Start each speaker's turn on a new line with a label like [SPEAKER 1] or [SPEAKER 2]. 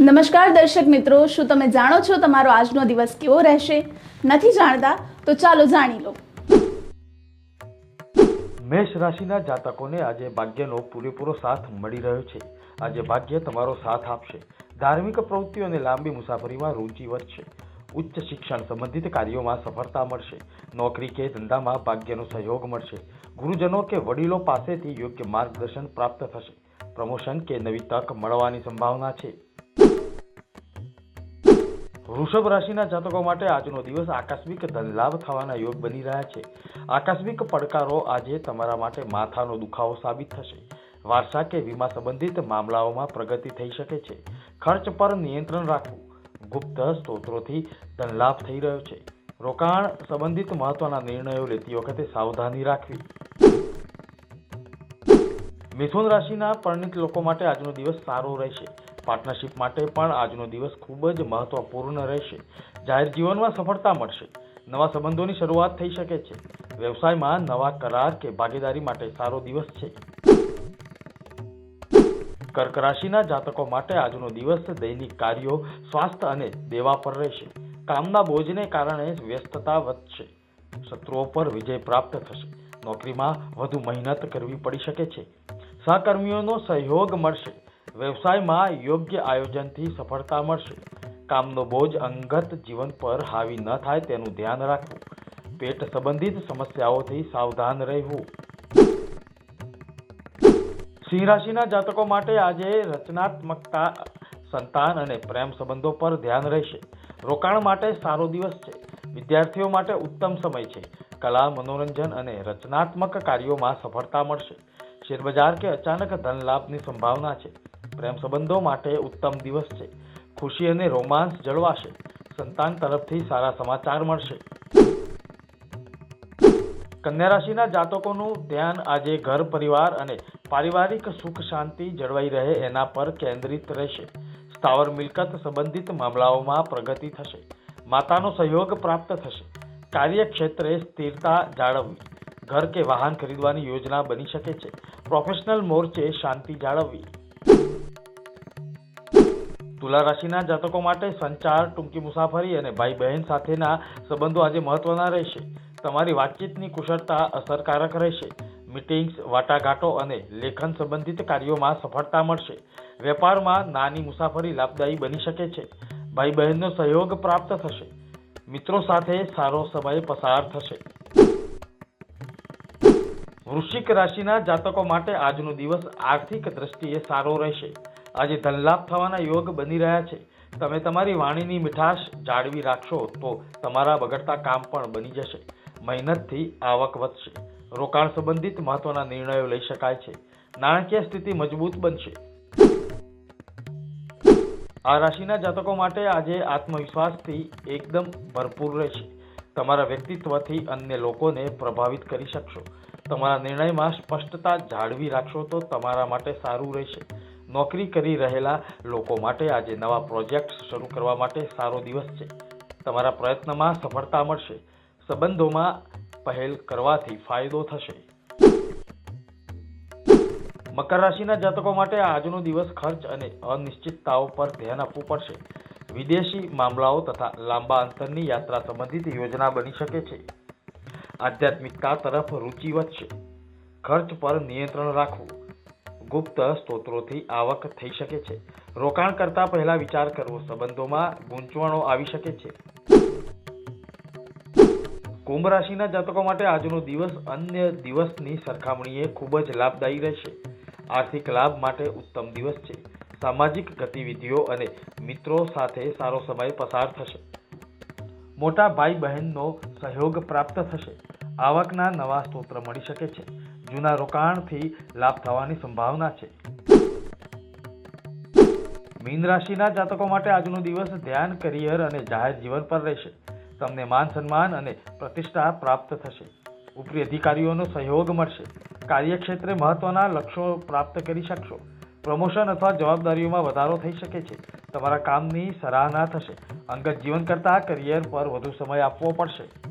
[SPEAKER 1] નમસ્કાર દર્શક મિત્રો, શું તમે જાણો છો તમારો આજનો દિવસ કેવો રહેશે? નથી જાણતા તો ચાલો જાણી લો.
[SPEAKER 2] મેષ રાશિના જાતકોને આજે ભાગ્યનો પૂરેપૂરો સાથ મળી રહ્યો છે. આજે ભાગ્ય તમારો સાથ આપશે. ધાર્મિક પ્રવૃત્તિઓ અને લાંબી મુસાફરીમાં રુચિ વધશે ઉચ્ચ શિક્ષણ સંબંધિત કાર્યોમાં સફળતા મળશે. નોકરી કે ધંધામાં ભાગ્યનો સહયોગ મળશે. ગુરુજનો કે વડીલો પાસેથી યોગ્ય માર્ગદર્શન પ્રાપ્ત થશે. પ્રમોશન કે નવી તક મળવાની સંભાવના છે. વૃષભ રાશિના જાતકો માટે આજનો દિવસ આકસ્મિક ધનલાભ થવાના યોગ બની રહ્યા છે. આકસ્મિક પડકારો આજે તમારા માટે માથાનો દુખાવો સાબિત થશે. વારસા કે વીમા સંબંધિત મામલાઓમાં પ્રગતિ થઈ શકે છે. ખર્ચ પર નિયંત્રણ રાખવું. ગુપ્ત સ્ત્રોતોથી ધનલાભ થઈ રહ્યો છે. રોકાણ સંબંધિત મહત્વના નિર્ણયો લેતી વખતે સાવધાની રાખવી. મિથુન રાશિના પરિણિત લોકો માટે આજનો દિવસ સારો રહેશે. પાર્ટનરશિપ માટે પણ આજનો દિવસ ખૂબ જ મહત્વપૂર્ણ રહેશે. જાહેર જીવનમાં સફળતા મળશે. નવા સંબંધોની શરૂઆત થઈ શકે છે. વ્યવસાયમાં નવા કરાર કે ભાગીદારી માટે સારો દિવસ છે. કર્ક રાશિના જાતકો માટે આજનો દિવસ દૈનિક કાર્યો, સ્વાસ્થ્ય અને દેવા પર રહેશે. કામના બોજને કારણે વ્યસ્તતા વધશે. શત્રુઓ પર વિજય પ્રાપ્ત થશે. નોકરીમાં વધુ મહેનત કરવી પડી શકે છે. સહકર્મીઓનો સહયોગ મળશે. વ્યવસાયમાં યોગ્ય આયોજનથી સફળતા મળશે. કામનો બોજ અંગત જીવન પર હાવી ન થાય તેનું ધ્યાન રાખવું. પેટ સંબંધિત સમસ્યાઓથી સાવધાન રહેવું. સિંહ રાશિના જાતકો માટે આજે રચનાત્મકતા, સંતાન અને પ્રેમ સંબંધો પર ધ્યાન રહેશે. રોકાણ માટે સારો દિવસ છે. વિદ્યાર્થીઓ માટે ઉત્તમ સમય છે. કલા, મનોરંજન અને રચનાત્મક કાર્યોમાં સફળતા મળશે. શેરબજાર કે અચાનક ધન લાભની સંભાવના છે. પ્રેમ સંબંધો માટે ઉત્તમ દિવસ છે. ખુશી અને રોમાંસ જળવાશે. સંતાન તરફથી સારા સમાચાર મળશે. કન્યા રાશિના જાતકોનું ધ્યાન આજે ઘર, પરિવાર અને પારિવારિક સુખ, શાંતિ જળવાઈ રહે એના પર કેન્દ્રિત રહેશે. સ્થાવર મિલકત સંબંધિત મામલાઓમાં પ્રગતિ થશે. માતાનો સહયોગ પ્રાપ્ત થશે. કાર્યક્ષેત્રે સ્થિરતા જાળવવી. ઘર કે વાહન ખરીદવાની યોજના બની શકે છે. પ્રોફેશનલ મોરચે શાંતિ જાળવવી. તુલા રાશિના જાતકો માટે સંચાર, ટૂંકી મુસાફરી અને ભાઈ બહેન સાથેના સંબંધો આજે મહત્વના રહેશે. તમારી વાતચીતની કુશળતા અસરકારક રહેશે. મીટિંગ્સ, વાટાઘાટો અને લેખન સંબંધિત કાર્યોમાં સફળતા મળશે. વેપારમાં નાની મુસાફરી લાભદાયી બની શકે છે. ભાઈ બહેનનો સહયોગ પ્રાપ્ત થશે. મિત્રો સાથે સારો સમય પસાર થશે. વૃશ્ચિક રાશિના જાતકો માટે આજનો દિવસ આર્થિક દ્રષ્ટિએ સારો રહેશે. આજે ધનલાભ થવાના યોગ બની રહ્યા છે. તમે તમારી વાણીની મીઠાશ જાળવી રાખશો તો તમારા બગડતા કામ પણ બની જશે. મહેનતથી આવક વધશે. રોકાણ સંબંધિત મહત્વના નિર્ણયો લઈ શકાય છે. નાણાકીય સ્થિતિ મજબૂત બનશે. આ રાશિના જાતકો માટે આજે આત્મવિશ્વાસથી એકદમ ભરપૂર રહેશે. તમારા વ્યક્તિત્વથી અન્ય લોકોને પ્રભાવિત કરી શકશો. તમારા નિર્ણયમાં સ્પષ્ટતા જાળવી રાખશો તો તમારા માટે સારું રહેશે. નોકરી કરી રહેલા લોકો માટે આજે નવા પ્રોજેક્ટ શરૂ કરવા માટે સારો દિવસ છે. તમારા પ્રયત્નમાં સફળતા મળશે. સંબંધોમાં પહેલ કરવાથી ફાયદો થશે. મકર રાશિના જાતકો માટે આજનો દિવસ ખર્ચ અને અનિશ્ચિતતાઓ પર ધ્યાન આપવું પડશે. વિદેશી મામલાઓ તથા લાંબા અંતરની યાત્રા સંબંધિત યોજના બની શકે છે. આધ્યાત્મિકતા તરફ રુચિ વધશે. ખર્ચ પર નિયંત્રણ રાખવું. ગુપ્ત સ્ત્રોતોથી આવક થઈ શકે છે. રોકાણ કરતા પહેલા વિચાર કરવો. સંબંધોમાં ગૂંચવણો આવી શકે છે. કુંભ રાશિના જાતકો માટે આજનો દિવસ અન્ય દિવસની સરખામણીએ ખૂબ જ લાભદાયી રહેશે. આર્થિક લાભ માટે ઉત્તમ દિવસ છે. સામાજિક ગતિવિધિઓ અને મિત્રો સાથે સારો સમય પસાર થશે. મોટા ભાઈ બહેનનો સહયોગ પ્રાપ્ત થશે. આવકના નવા સ્ત્રોત મળી શકે છે. જૂના રોકાણથી લાભ થવાની સંભાવના છે. મીન રાશિના જાતકો માટે આજનો દિવસ ધ્યાન, કરિયર અને જાહેર જીવન પર રહેશે. તમને માન સન્માન અને પ્રતિષ્ઠા પ્રાપ્ત થશે. ઉપરી અધિકારીઓનો સહયોગ મળશે. કાર્યક્ષેત્રે મહત્વના લક્ષ્યો પ્રાપ્ત કરી શકશો. પ્રમોશન અથવા જવાબદારીઓમાં વધારો થઈ શકે છે. તમારા કામની સરાહના થશે. અંગત જીવન કરતાં કરિયર પર વધુ સમય આપવો પડશે.